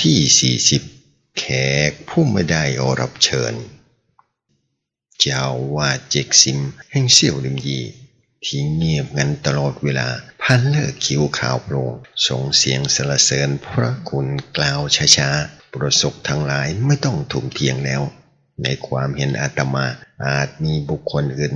ที่ 40 แขกผู้ไม่ได้รับเชิญ เจ้าวาดเจกซิมแห่งเสี่ยวลิมยีที่เงียบงันตลอดเวลาพันเลิกคิ้วขาวโปร่งส่งเสียงสรรเสริญพระคุณกล่าวช้าๆ ประสบทั้งหลายไม่ต้องถุมเทียงแล้ว ในความเห็นอาตมาอาจมีบุคคลอื่น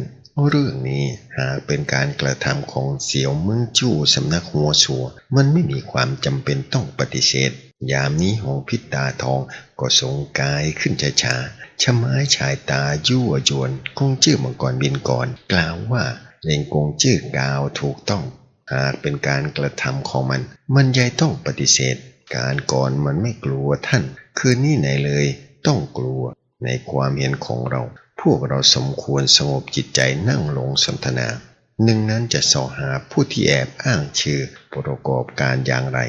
เรื่องนี้หากเป็นการกระทำของเสี่ยวมืองจู้สำนักหัวสัว มันไม่มีความจำเป็นต้องปฏิเสธ ยามนี้หงพิตาทองก็ทรงกายขึ้นช้าๆชะไม้ชายตายั่วยวนคงชื่อมังกรบินก่อน กล่าวว่าเล่งกงชื่อกาวถูกต้อง หากเป็นการกระทำของมัน มันยายต้องปฏิเสธ การก่อนมันไม่กลัวท่าน คืนนี้ไหนเลยต้องกลัวในความเห็นของเรา พวกเราสมควรสงบจิตใจนั่งลงสนทนาหนึ่งนั้นจะสอหาผู้ที่แอบอ้างชื่อประกอบการอย่างไร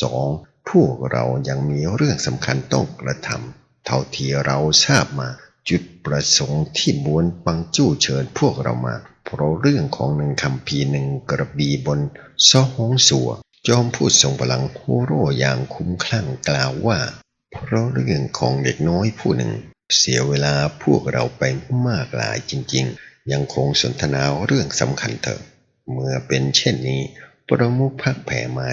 สอง พวกเรายังมีเรื่องสำคัญต้องกระทำเท่าที่เราทราบมาจุดประสงค์ที่บวนปังจู้เชิญพวกเรามา เพราะเรื่องของหนึ่งคำพีหนึ่งกระบีบนซอหงสัว จอมพูดทรงพลังฮูโร่อย่างคุ้มคลั่งกล่าวว่า เพราะเรื่องของเด็กน้อยผู้หนึ่ง เสียเวลาพวกเราไปมากหลายจริง ๆ ยังคงสนทนาเรื่องสำคัญเถอะ เมื่อเป็นเช่นนี้ ประมุขพักแผ่ไม้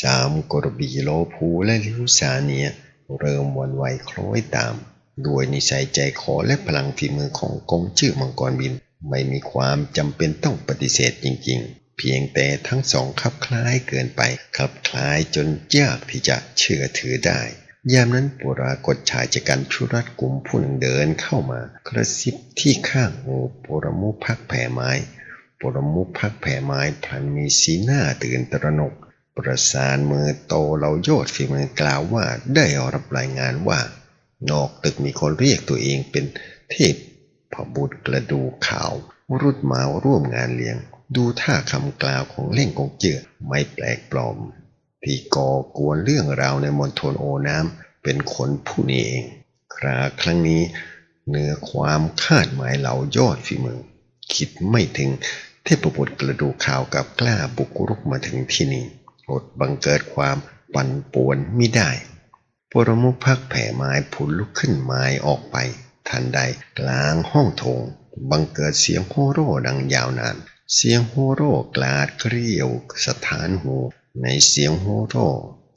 สามกระบี่โลภูและลิวสาเนีย เริ่มวันไหวคล้อยตาม ด้วยนิสัยใจคอและพลังฝีมือของกงชื่อมังกรบิน ไม่มีความจำเป็นต้องปฏิเสธจริงๆ เพียงแต่ทั้งสองคับคล้ายเกินไปคับคล้ายจนยากที่จะเชื่อถือได้ ยามนั้นปุรากฏชายจากการชุรัดกลุ่มผู้หนึ่งเดินเข้ามากระซิบที่ข้างหูปุรมุพักแผ่ไม้ปรมุพักแผ่ไม้พลันมีสีหน้าตื่นตระหนก ประสานมือโตเราโยดฝีมือกล่าวว่าได้รับรายงานว่า นอกตึกมีคนเรียกตัวเองเป็นเทพพบุตรกระดูขาว รุดมาร่วมงานเลี้ยง ดูท่าคำกล่าวของเล่งกงเจือไม่แปลกปลอม ที่ก่อกวนเรื่องราวในมณฑลโอน้ำเป็นคนผู้นี้เอง คราครั้งนี้เหนือความคาดหมายเหล่ายอดฝีมือ คิดไม่ถึงเทพบุตรกระดูขาวกับกล้าบุกรุกมาถึงที่นี่ อดบังเกิดความปั่นป่วนมิได้ปรมุขพักแผ่ไม้ผุนลุกขึ้นไม้ออกไป ทันใดกลางห้องโถง บังเกิดเสียงโฮโร่ดังยาวนาน เสียงโฮโร่กลาดเกลียวสถานหู ในเสียงโฮโร่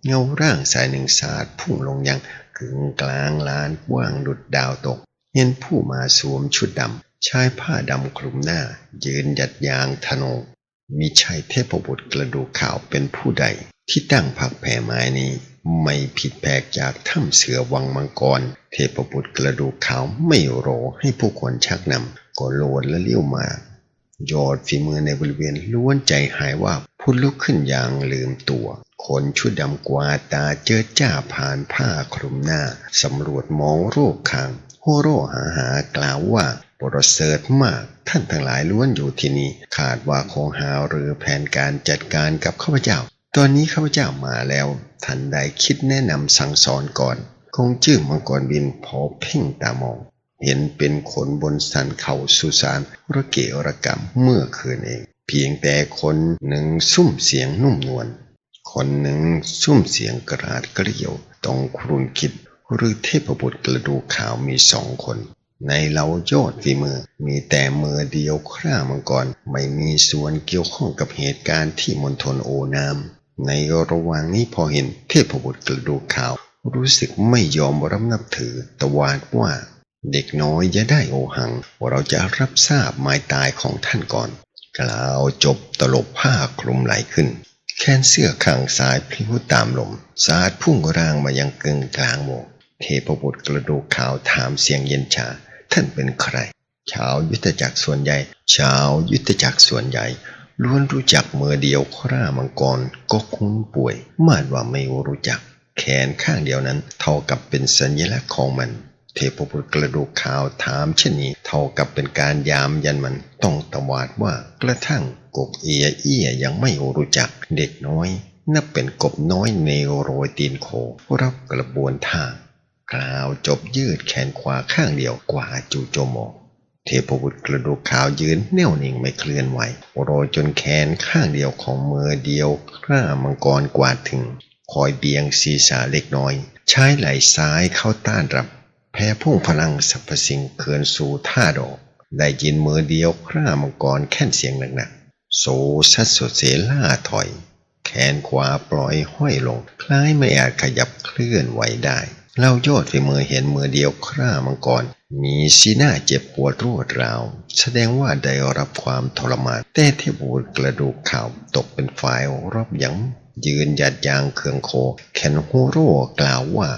เงาร่างสายหนึ่งสาดพุ่งลงยังกึ่งกลางลานกว้างดุดดาวตก เห็นผู้มาสวมชุดดำชายผ้าดำคลุมหน้า ยืนหยัดยางธนู มิใช่เทพบุตรกระดูกขาวเป็นผู้ใด ที่ตั้งพักแผ่ไม้นี้ไม่ผิดแปลกจากถ้ำเสือวังมังกร เทพบุตรกระดูกขาวไม่รอให้ผู้คนชักนำก็โลดและเลี้ยวมายอดฝีมือในบริเวณล้วนใจหายว่าพุดลุกขึ้นอย่างลืมตัว คนชุดดำกวาดตาเจอจ้าผ่านผ้าคลุมหน้า สำรวจมองโรูปคางโฮโร่หาหากล่าวว่า ประเสริฐมากท่านทั้งหลายล้วนอยู่ที่นี่ขาดว่าคงหาหรือแผนการจัดการกับข้าพเจ้า ตอนนี้ข้าพเจ้ามาแล้วท่านใดคิดแนะนำสั่งสอนก่อน คงชื่อมังกรบินพอเพ่งตามอง เห็นเป็นคนบนสันเขาสุสานระเกะระกรรมเมื่อคืนเอง เพียงแต่คนหนึ่งซุ่มเสียงนุ่มนวลคนหนึ่งซุ่มเสียงกระดาดเกลียวต้องครุนคิดหรือเทพบุตรกระดูกขาวมีสองคน ในเหล่ายอดฝีมือ มีแต่มือเดียวคร่ามังกร ไม่มีส่วนเกี่ยวข้องกับเหตุการณ์ที่มณฑลโอน้ำในระหว่างนี้พอเห็นเทพบุตรกระดูกขาว รู้สึกไม่ยอมรับนับถือตวาดว่า เด็กน้อยอย่าได้โอหังว่าเราจะรับทราบหมายตายของท่านก่อน กล่าวจบตลบผ้าคลุมไหลขึ้น แขนเสื้อข้างซ้ายพลิ้วตามลมสาดพุ่งร่างมายังกึ่งกลางโมกเทพบุตรกระดูกขาวถามเสียงเย็นชา ท่านเป็นใคร ชาวยุทธจักรส่วนใหญ่ ชาวยุทธจักรส่วนใหญ่ล้วนรู้จักมือเดียวคร่ามังกรก็คุ้นป่วย มาดว่าไม่รู้จัก แขนข้างเดียวนั้น เท่ากับเป็นสัญลักษณ์ของมัน เทพบุตรกระดูกขาวถามเช่นนี้ เท่ากับเป็นการยามยันมันต้องตวาดว่ากระทั่งกกเอียเอียยังไม่รู้จักเด็กน้อย นับเป็นกบน้อยในโรยตีนโค รับกระบวนท่า กล่าวจบยืดแขนขวาข้างเดียวกว่าจูโจโมกเทพบุตรกระดูกขาวยืนแน่วนิ่งไม่เคลื่อนไหวโรยจนแขนข้างเดียวของมือเดียวข้ามังกรกวาดถึง คอยเบียงศีรษะเล็กน้อย ใช้ไหล่ซ้ายเข้าต้านรับ แพ้พุ่งพลังสรรพสิ่งเคินสู่ท่าดอก ได้ยินมือเดียวคร่ามังกรแค่นเสียงหนักๆโซซัดสดเสล่าถอย แขนขวาปล่อยห้อยลง คล้ายไม่อาจขยับเคลื่อนไหวได้ เรายอดฝีมือเห็นมือเดียวคร่ามังกร มีสีหน้าเจ็บปวดรวดราว แสดงว่าได้รับความทรมาน แต่เทพบุตรกระดูกข่าวตกเป็นฝ่ายรอบยังยืนหยัดยางเคืองโค แขนโฮโร่กล่าวว่า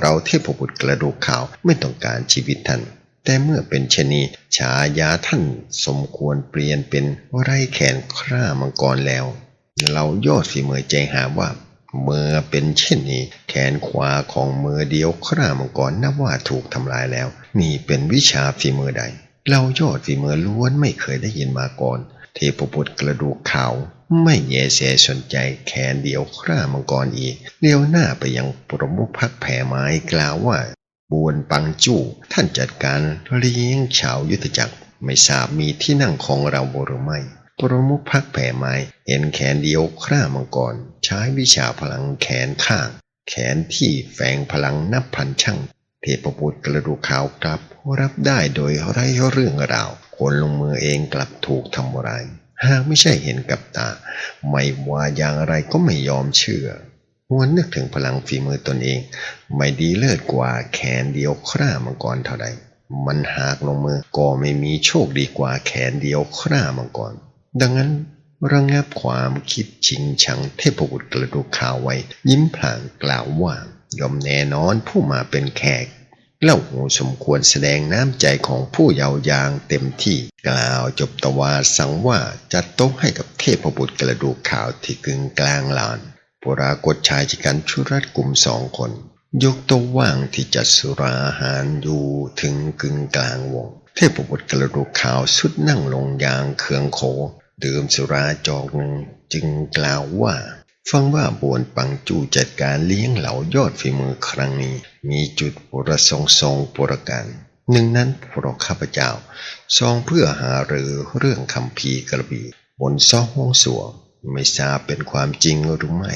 เราเทพบุตรกระดูกข่าวไม่ต้องการชีวิตท่าน แต่เมื่อเป็นเชนีฉายาท่านสมควรเปลี่ยนเป็นไรแขนคร่ามังกรแล้ว เรายอดฝีมือใจหาว่า เมื่อเป็นเช่นนี้ แขนขวาของมือเดียวคร่ามังกรนับว่าถูกทำลายแล้ว นี่เป็นวิชาฝีมือใด เรายอดฝีมือล้วนไม่เคยได้ยินมาก่อน เทพบุตรกระดูกขาวไม่แยแสสนใจแขนเดียวคร่ามังกรอีกเลี้ยวหน้าไปยังปรมุขพักแผ่ไม้กล่าวว่าบวนปังจู้ท่านจัดการเลี้ยงชาวยุทธจักร ไม่ทราบมีที่นั่งของเราหรือไม่ ปรมุขพักแผ่ไม้เห็นแขนเดียวคร่ามังกร ใช้วิชาพลังแขนข้าง แขนที่แฝงพลังนับพันช่างเทพบุตรกระดูกขาวกลับรับได้โดยไร้เรื่องราวคนลงมือเองกลับถูกทำร้ายหากไม่ใช่เห็นกับตา ไม่ว่าอย่างไรก็ไม่ยอมเชื่อหวนนึกถึงพลังฝีมือตนเอง ไม่ดีเลิศกว่าแขนเดียวคร่ามังกรเท่าใดมันหากลงมือก็ไม่มีโชคดีกว่าแขนเดียวคร่ามังกร ดังนั้นระงับความคิดชิงชังเทพบุตรกระดูกขาวไว้ ยิ้มพลางกล่าวว่ายอมแน่นอนผู้มาเป็นแขกเล่าหูสมควรแสดงน้ำใจของผู้เยาว์ยางเต็มที่กล่าวจบตวาสังว่าจัดโต๊ะให้กับเทพบุตรกระดูกขาวที่กึ่งกลางลานปรากฏชายชะกันชุรัดกลุ่มสองคน ยกโต๊ะว่างที่จัดสุราอาหารอยู่ถึงกึ่งกลางวง เทพบุตรกระดูกขาวสุดนั่งลงยางเคืองโค ดื่มสุราจองจึงกล่าวว่า ฟังว่าบวนปังจูจัดการเลี้ยงเหล่ายอดฝีมือครั้งนี้ มีจุดประสงค์ทรงประการหนึ่งนั้นเพราะข้าพเจ้าซองเพื่อหารือเรื่องคำพีกระบี่บนซองห้องสัวไม่ทราบเป็นความจริงหรือไม่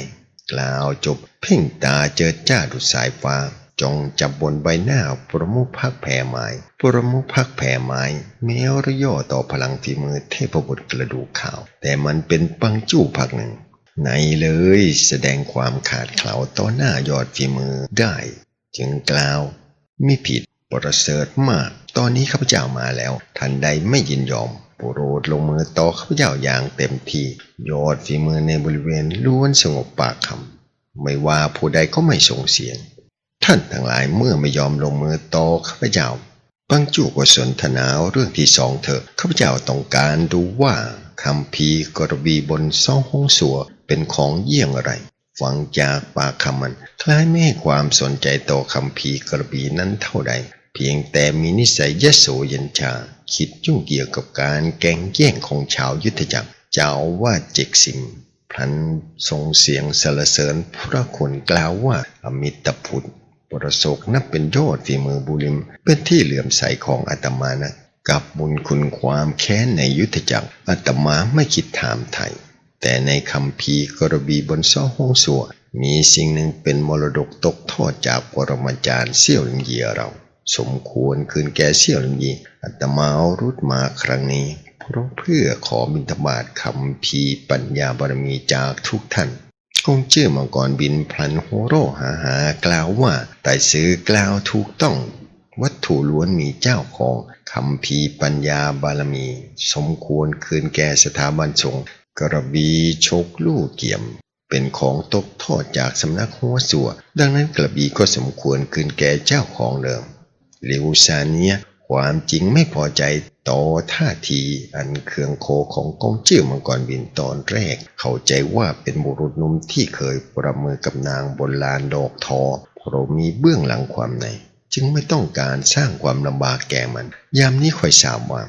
กล่าวจบเพ่งตาเจอจ้าดุสายฟ้า จงจับบนใบหน้าประมุขพักแผ่ไม้ประมุขพักแผ่ไม้แม้ระย่อต่อพลังฝีมือเทพบุตรกระดูกขาว แต่มันเป็นปังจู้พักหนึ่งไหนเลยแสดงความขาดเขลาต่อหน้ายอดฝีมือได้ จึงกล่าวไมิผิดประเสริฐมาก ตอนนี้ข้าพเจ้ามาแล้ว ทันใดไม่ยินยอมโปรดลงมือต่อข้าพเจ้าอย่างเต็มที่ยอดฝีมือในบริเวณล้วนสงบปากคำไม่ว่าผู้ใดก็ไม่ส่งเสียง ท่านทั้งหลายเมื่อไม่ยอมลงมือต่อข้าพเจ้าปังจูก็สนทนาเรื่องที่สองเถอะข้าพเจ้าต้องการดูว่าคำพีกระบีบนซ่องห้องสัวเป็นของเยี่ยงอะไรฟังจากปากคำมัน คล้ายไม่ให้ความสนใจต่อคำพีกระบีนั้นเท่าใด เพียงแต่มีนิสัยยโสยันชา คิดยุ่งเกี่ยวกับการแก่งแย่งของชาวยุทธจักรเจ้าว่าเจกสิมพลันส่งเสียงสรรเสริญพระคุณกล่าวว่าอมิตรพุทธ ประสกนับเป็นยอดฝีมือบุริม เป็นที่เหลื่อมใสของอาตมานะกับบุญคุณความแค้นในยุทธจักรอาตมาไม่คิดถามไทย แต่ในคำพีกระบีบนซ่อห้องสัวมีสิ่งหนึ่งเป็นมรดกตกทอดจากปรมาจารย์เสี่ยวหลิงเยียเรา สมควรคืนแก่เสี่ยวหลิงเยีอาตมาเอารุดมาครั้งนี้เพราะเพื่อขอบิณฑบาตคำพีปัญญาบารมีจากทุกท่าน คงชื่อมังกรบินพลันโฮโรหาหากล่าวว่าแต่ซื้อกล่าวถูกต้อง วัตถุล้วนมีเจ้าของคำพีปัญญาบารมี สมควรคืนแก่สถาบันสงฆ์กระบีชกลู่เกี่ยม เป็นของตกทอดจากสำนักหัวสัว ดังนั้นกระบีก็สมควรคืนแก่เจ้าของเดิมหลิวซาเนียความจริงไม่พอใจ ต่อท่าทีอันเคืองโคของกองจื้อมังกรบินตอนแรก เข้าใจว่าเป็นบุรุษนุ่มที่เคยประมือกับนางบนลานดอกทอเพราะมีเบื้องหลังความใน จึงไม่ต้องการสร้างความลำบากแก่มัน ยามนี้คอยทราบว่า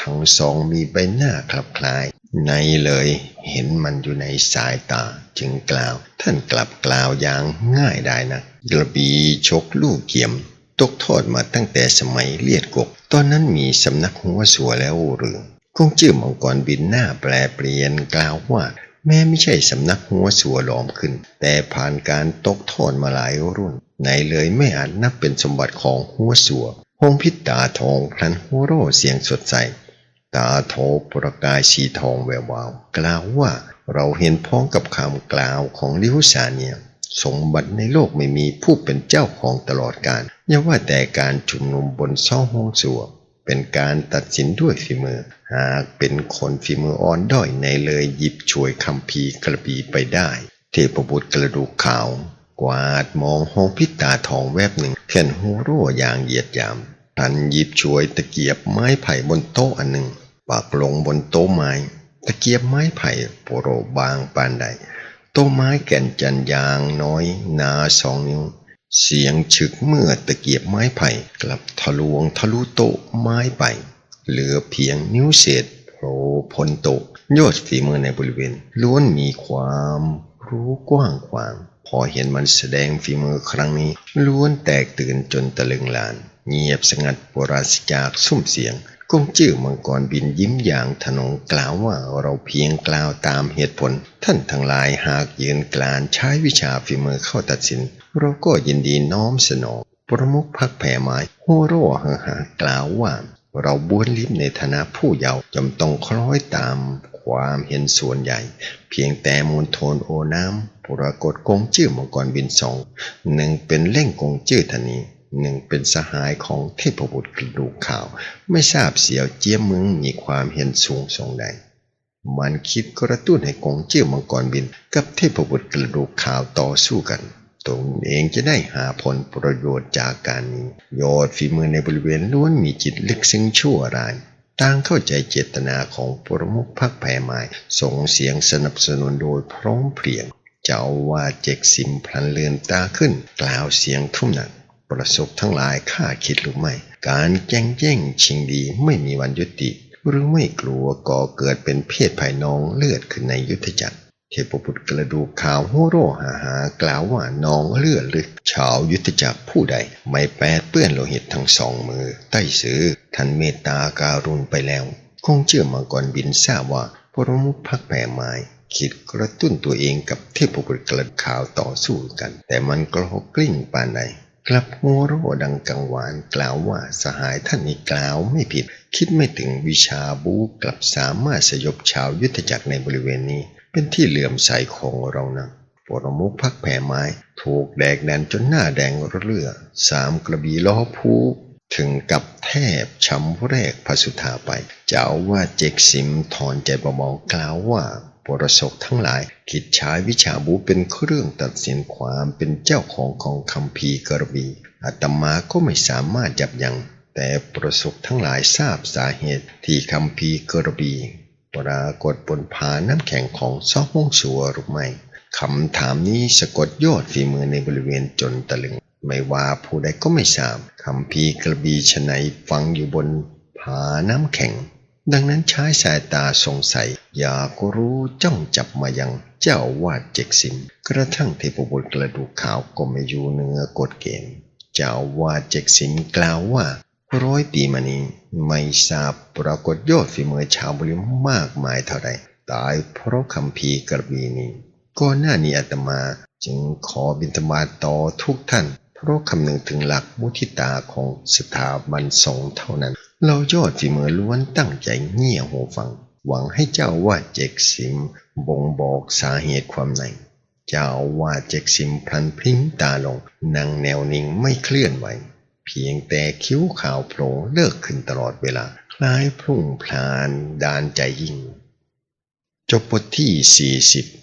ทั้งสองมีใบหน้าคลับคล้าย ในเลยเห็นมันอยู่ในสายตา จึงกล่าว ท่านกลับกล่าวอย่างง่ายได้นะกระบีชกลูกเกียม ตกทอดมาตั้งแต่สมัยเลียดกก ตอนนั้นมีสำนักหัวสัวแล้วหรือคงชื่อมังกรบินหน้าแปลเปลี่ยนกล่าวว่า แม้ไม่ใช่สำนักหัวสัวหลอมขึ้น แต่ผ่านการตกทอดมาหลายรุ่นไหนเลยไม่อาจนับเป็นสมบัติของหัวสัวหงพิษตาทองพลันหัวโรเสียงสดใสตาโทประกายสีทองแวววาว กล่าวว่าเราเห็นพ้องกับคำกล่าวของลิวสาเนีย สมบัติในโลกไม่มีผู้เป็นเจ้าของตลอดกาล อย่าว่าแต่การชุมนุมบนซ่องห้องสัวเป็นการตัดสินด้วยฝีมือ หากเป็นคนฝีมืออ่อนด้อยในเลยหยิบช่วยคำพีกระบีไปได้ เทพบุตรกระดูกขาวกวาดมองห้องพิตาทองแวบหนึ่งเห็นหัวรั่วอย่างเหยียดยามทันหยิบช่วยตะเกียบไม้ไผ่บนโต๊ะอันหนึ่งปากลงบนโต๊ะไม้ ตะเกียบไม้ไผ่โปรบางปานใดโต๊ะไม้แก่นจันยางน้อยนาสองนิ้ว เสียงฉึกเมื่อตะเกียบไม้ไผ่กลับทะลวงทะลุโต๊ะไม้ไป เหลือเพียงนิ้วเศษโผล่พ้นโต๊ะยอดฝีมือในบริเวณ ล้วนมีความรู้กว้างขวาง พอเห็นมันแสดงฝีมือครั้งนี้ ล้วนแตกตื่นจนตะลึงลาน เงียบสงัดปราศจากซุ้มเสียงกงจื้อมังกรบินยิ้มอย่างทนงกล่าวว่าเราเพียงกล่าวตามเหตุผล ท่านทั้งหลายหากยืนกลานใช้วิชาฝีมือเข้าตัดสิน เราก็ยินดีน้อมสนอง ประมุขพักแผ่ไม้โฮโร่หหากล่าวว่า เราบ้วนลิ้นในฐานะผู้เยาว์จำต้องคล้อยตามความเห็นส่วนใหญ่ เพียงแต่มูลโทนโอน้ำปรากฏกงจื้อมังกรบินสองหนึ่งเป็นเล่งกงจื้อธนีหนึ่งเป็นสหายของเทพบุตรกระดูกขาว ไม่ทราบเสียวเจียมมึงมีความเห็นสูงส่งใดมันคิดกระตุ้นให้กงเจี้ยมังกรบินกับเทพบุตรกระดูกขาวต่อสู้กัน ตนเองจะได้หาผลประโยชน์จากการนี้ยดฝีมือในบริเวณล้วนมีจิตลึกซึ้งชั่วร้ายต่างเข้าใจเจตนาของประมุขพักแผ่ไม้ส่งเสียงสนับสนุนโดยพร้อมเพรียง เจ้าว่าเจกซิมพลันเลือนตาขึ้น กล่าวเสียงทุ่มหนัก ประสบทั้งหลายข้าคิดหรือไม่ การแย่งแย่งชิงดีไม่มีวันยุติ หรือไม่กลัวก่อเกิดเป็นเพศภายนองเลือดขึ้นในยุทธจักร เทพบุตรกระดูกขาวหัวโรหาหากล่าวว่านองเลือดลึกชาวยุทธจักรผู้ใด ไม่แปดเปื้อนโลหิตทั้งสองมือ ใต้ซื้อท่านเมตตาการุณไปแล้ว คงเชื่อมังกรบินทราบว่าพระมุขพักแผ่ไม้คิดกระตุ้นตัวเองกับเทพบุตรกระขาวต่อสู้กัน แต่มันกระหกกลิ้งปานใดกลับหัวโรดังกังวานกล่าวว่าสหายท่านนี้กล่าวไม่ผิด คิดไม่ถึงวิชาบูกลับสามารถสยบชาวยุทธจักรในบริเวณนี้ เป็นที่เหลื่อมใสของเรานะปรมุขพักแผ่ไม้ ถูกแดกแดนจนหน้าแดงระเลือสามกระบี่ล้อพูถึงกับแทบช้ำแรกพระสุธาไป เจ้าว่าเจกซิมถอนใจเบาๆกล่าวว่าปรสกทั้งหลายคิดใช้วิชาบูเป็นเครื่องตัดสินความเป็นเจ้าของของคำพีกระบีอาตมาก็ไม่สามารถจับยังแต่ประสบทั้งหลายทราบสาเหตุที่คำพีกระบี ปรากฏบนผาน้ำแข็งของซอกห้องสัวหรือไม่คำถามนี้สะกดยอดฝีมือในบริเวณจนตะลึง ไม่ว่าผู้ใดก็ไม่ทราบคำพีกระบีชะไหนฟังอยู่บนผาน้ำแข็ง ดังนั้นใช้สายตาสงสัย อยากรู้จ้องจับมายังเจ้าวาดเจกซิม กระทั่งเทพบุตรกระดูกขาวก็ไม่อยู่เหนือกฎเกณฑ์ เจ้าวาดเจกซิมกล่าวว่า ร้อยปีมานี้ไม่ทราบปรากฏยอดฝีมือชาวบุรีมากมายเท่าใดตายเพราะคำพีกระบีนี้ก่อนหน้านี้อาตมาจึงขอบิณฑบาตต่อทุกท่าน เพราะคำนึงถึงหลักมุทิตาของสถาบันสงฆ์เท่านั้น เรายอดฝีมือล้วนตั้งใจเงี่ยหูฟัง หวังให้เจ้าว่าเจกซิมบ่งบอกสาเหตุความในเจ้าว่าเจกซิมพลันพลิ้งตาลงนั่งแนวนิ่งไม่เคลื่อนไหว เพียงแต่คิ้วขาวโผล่เลิกขึ้นตลอดเวลา คล้ายพรุ่งพลานดานใจยิ่ง จบบทที่ 40